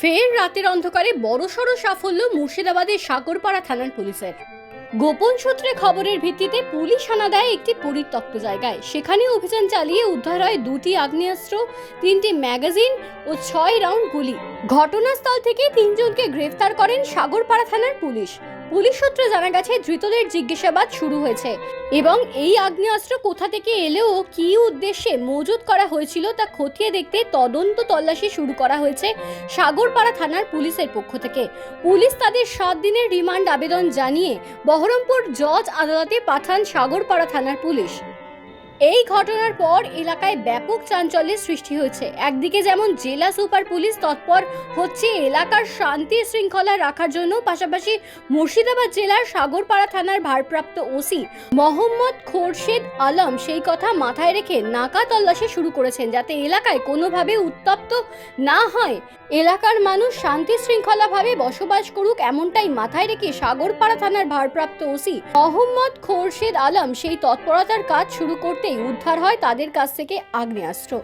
ফের রাতের অন্ধকারে বড়সড় সাফল্য মুর্শিদাবাদের সাগরপাড়া থানার পুলিশের। গোপন সূত্রে খবরের ভিত্তিতে পুলিশ হানা দেয় একটি পরিত্যক্ত জায়গায়। সেখানে অভিযান চালিয়ে উদ্ধার হয় দুটি আগ্নেয়াস্ত্র, তিনটি ম্যাগাজিন ও ছয় রাউন্ড গুলি। ঘটনাস্থল থেকে তিনজনকে গ্রেফতার করেন সাগরপাড়া থানার পুলিশ। পুলিশ সূত্রে জানা গেছে, ধৃতদের জিজ্ঞাসাবাদ শুরু হয়েছে এবং এই আগ্নেয়াস্ত্র কোথা থেকে এলেও কী উদ্দেশ্যে মজুত করা হয়েছিল তা খতিয়ে দেখতে তদন্ত তল্লাশি শুরু করা হয়েছে সাগরপাড়া থানার পুলিশের পক্ষ থেকে। পুলিশ তাদের সাত দিনের রিমান্ড আবেদন জানিয়ে বহরমপুর জজ আদালতে পাঠান সাগরপাড়া থানার পুলিশ। এই ঘটনার পর এলাকায় ব্যাপক চাঞ্চল্যের সৃষ্টি হয়েছে। একদিকে যেমন জেলা সুপার পুলিশ তৎপর হচ্ছে এলাকার শান্তি শৃঙ্খলা রাখার জন্য, পাশাপাশি মুর্শিদাবাদ জেলার সাগরপাড়া থানার ভারপ্রাপ্ত ওসি মোহাম্মদ খোরশেদ আলম সেই কথা মাথায় রেখে নাকা তল্লাশি শুরু করেছেন যাতে এলাকায় কোনোভাবে উত্তপ্ত না হয়। এলাকার মানুষ শান্তি শৃঙ্খলাভাবে বসবাস করুক এমনটাই মাথায় রেখে সাগরপাড়া থানার ভারপ্রাপ্ত ওসি মোহাম্মদ খোরশেদ আলম সেই তৎপরতার কাজ শুরু করতেই উদ্ধার হয় তাদের কাছ থেকে আগ্নেয়াস্ত্র।